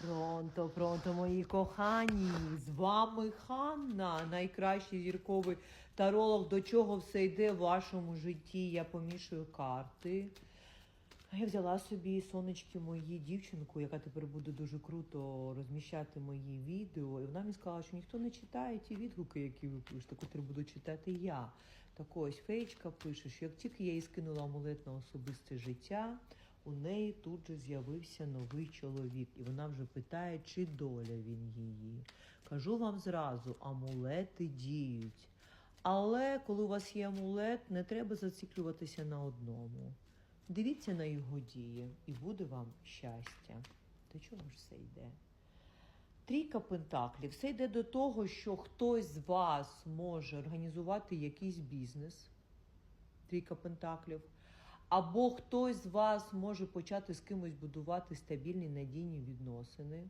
Пронто, пронто, мої кохані! З вами Ханна, найкращий зірковий таролог. До чого все йде в вашому житті? Я помішую карти. Я взяла собі сонечки мої дівчинку, яка тепер буде дуже круто розміщати мої відео. І вона мені сказала, що ніхто не читає ті відгуки, які ви пишете, котрі буду читати я. Так ось феєчка пише, що як тільки я їй скинула амулет на особисте життя, у неї тут же з'явився новий чоловік, і вона вже питає, чи доля він її. Кажу вам зразу, амулети діють. Але коли у вас є амулет, не треба зациклюватися на одному. Дивіться на його дії, і буде вам щастя. До чого ж все йде? Трійка пентаклів. Все йде до того, що хтось з вас може організувати якийсь бізнес. Трійка пентаклів. Або хтось з вас може почати з кимось будувати стабільні надійні відносини.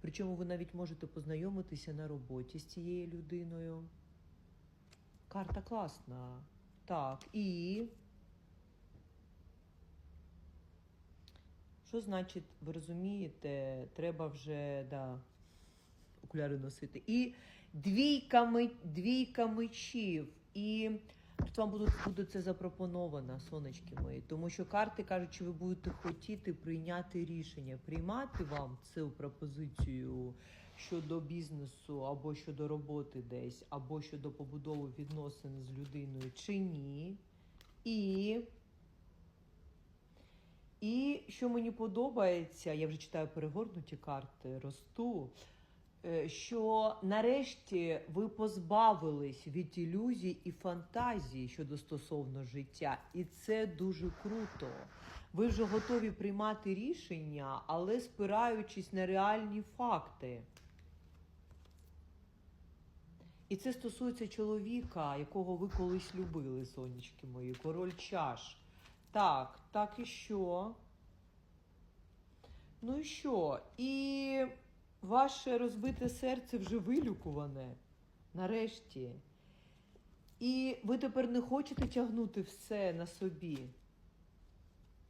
Причому ви навіть можете познайомитися на роботі з цією людиною. Карта класна. Так, і. Що значить, ви розумієте, треба вже да, окуляри носити. І двійка, ми- мечів. І тут вам буде, буде це запропоновано, сонечки мої. Тому що карти кажуть, що ви будете хотіти прийняти рішення. Приймати вам цю пропозицію щодо бізнесу, або щодо роботи десь, або щодо побудови відносин з людиною, чи ні. І. І що мені подобається, я вже читаю перегорнуті карти, росту. Е, Що нарешті ви позбавились від ілюзій і фантазій щодо стосовно життя, і це дуже круто. Ви вже готові приймати рішення, але спираючись на реальні факти. І це стосується чоловіка, якого ви колись любили, сонечки мої, король чаш. Так, так і що? Ну і що? І ваше розбите серце вже вилікуване. Нарешті. І ви тепер не хочете тягнути все на собі.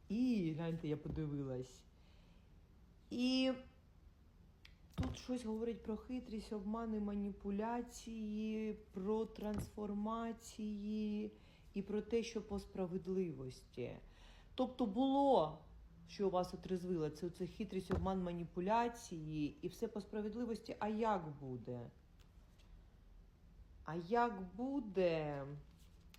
І гляньте, я подивилась. І тут щось говорить про хитрість, обмани, маніпуляції, про трансформації і про те, що по справедливості. Тобто було, що вас отрезвило, це, це хитрість, обман, маніпуляції і все по справедливості. А як буде? А як буде?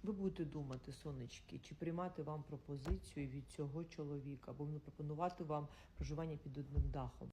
Ви будете думати, сонечки, чи приймати вам пропозицію від цього чоловіка, або пропонувати вам проживання під одним дахом.